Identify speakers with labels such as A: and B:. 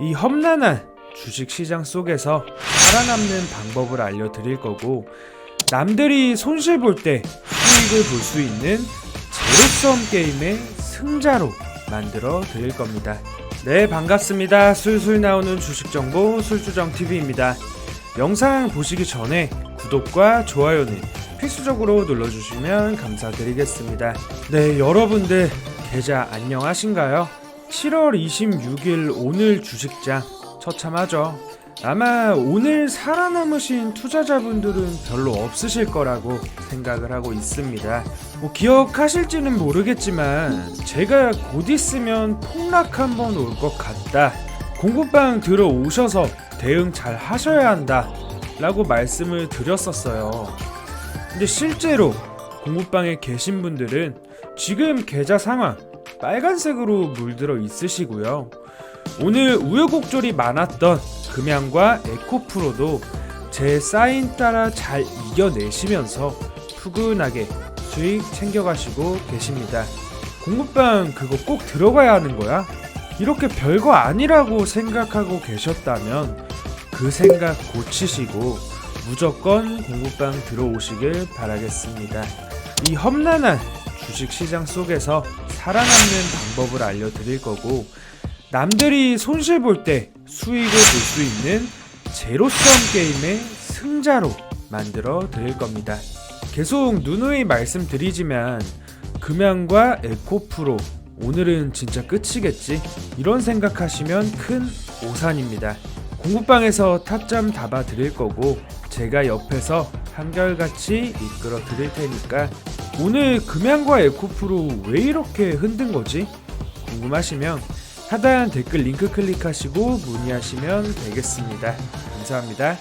A: 이 험난한 주식 시장 속에서 살아남는 방법을 알려드릴 거고 남들이 손실 볼 때 수익을 볼 수 있는 제로섬 게임의 승자로 만들어 드릴 겁니다. 네, 반갑습니다. 술술 나오는 주식 정보 술주정 TV입니다. 영상 보시기 전에 구독과 좋아요는 필수적으로 눌러주시면 감사드리겠습니다. 네, 여러분들 계좌 안녕하신가요? 7월 26일 오늘 주식장 처참하죠. 아마 오늘 살아남으신 투자자분들은 별로 없으실 거라고 생각을 하고 있습니다. 뭐 기억하실지는 모르겠지만 제가 곧 있으면 폭락 한번 올 것 같다. 공부방 들어오셔서 대응 잘 하셔야 한다. 라고 말씀을 드렸었어요. 근데 실제로 공부방에 계신 분들은 지금 계좌 상황 빨간색으로 물들어 있으시고요. 오늘 우여곡절이 많았던 금양과 에코프로도 제 사인 따라 잘 이겨내시면서 푸근하게 수익 챙겨가시고 계십니다. 공부방 그거 꼭 들어가야 하는 거야? 이렇게 별거 아니라고 생각하고 계셨다면 그 생각 고치시고 무조건 공부방 들어오시길 바라겠습니다. 이 험난한 주식 시장 속에서 살아남는 방법을 알려드릴 거고 남들이 손실 볼 때 수익을 볼 수 있는 제로섬 게임의 승자로 만들어 드릴 겁니다. 계속 누누이 말씀드리지만 금양과 에코프로 오늘은 진짜 끝이겠지 이런 생각하시면 큰 오산입니다. 공부방에서 타점 잡아 드릴 거고 제가 옆에서 한결같이 이끌어 드릴 테니까 오늘 금양과 에코프로 왜 이렇게 흔든 거지? 궁금하시면 하단 댓글 링크 클릭하시고 문의하시면 되겠습니다. 감사합니다.